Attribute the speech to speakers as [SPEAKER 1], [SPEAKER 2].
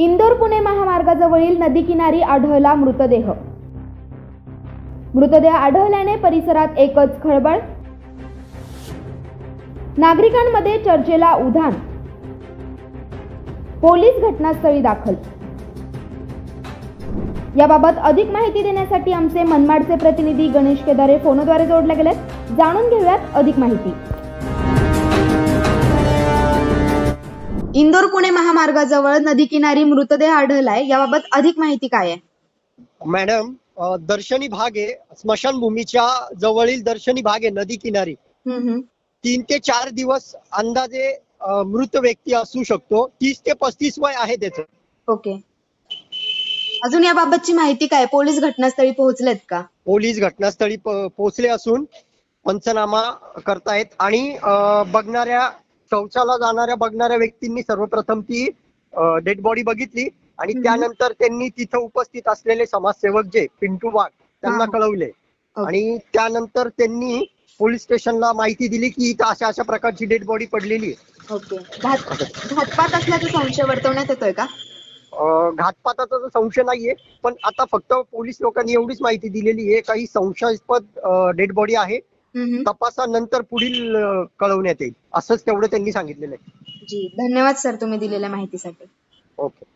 [SPEAKER 1] इंदोर पुणे महामार्गाजवळील नदीकिनारी आढळला मृतदेह. मृतदेह आढळल्याने परिसरात एकच खळबळ. नागरिकांमध्ये चर्चेला उधाण. पोलीस घटनास्थळी दाखल. याबाबत अधिक माहिती देण्यासाठी आमचे मनमाडचे प्रतिनिधी गणेश केदारे फोनद्वारे जोडले गेलेत. जाणून घेऊयात अधिक माहिती. इंदोर पुणे महामार्गाजवळ नदीकिनारी मृतदेह आढळलाय. याबाबत अधिक माहिती काय आहे?
[SPEAKER 2] मॅडम दर्शनी भाग आहे. स्मशानभूमीच्या जवळील दर्शनी भाग आहे नदी किनारी. तीन ते चार दिवस अंदाजे मृत व्यक्ती असू शकतो. तीस ते पस्तीस वय आहे त्याचं.
[SPEAKER 1] ओके. अजून याबाबतची माहिती काय? पोलीस घटनास्थळी पोहोचलेत का?
[SPEAKER 2] पोलीस घटनास्थळी पोहोचले असून पंचनामा करतायत. आणि बघणाऱ्या शौचाला जाणाऱ्या बघणाऱ्या व्यक्तींनी सर्वप्रथम ती डेड बॉडी बघितली आणि. त्यानंतर त्यांनी तिथं उपस्थित असलेले समाजसेवक जे पिंटू वाघ त्यांना. कळवले. आणि त्यानंतर त्यांनी पोलीस स्टेशनला माहिती दिली की इथं अशा अशा प्रकारची डेड बॉडी पडलेली आहे
[SPEAKER 1] ओके घात घातपात असल्याचा संशय वर्तवण्यात येतोय का
[SPEAKER 2] घातपाताचा तर संशय नाहीये पण आता फक्त पोलीस लोकांनी एवढीच माहिती दिलेली आहे काही संशयास्पद डेड बॉडी आहे तपासानंतर पुढील कळवण्यात येईल. असंच तेवढं त्यांनी सांगितलेलं आहे.
[SPEAKER 1] जी धन्यवाद सर तुम्ही दिलेल्या माहितीसाठी.
[SPEAKER 2] ओके.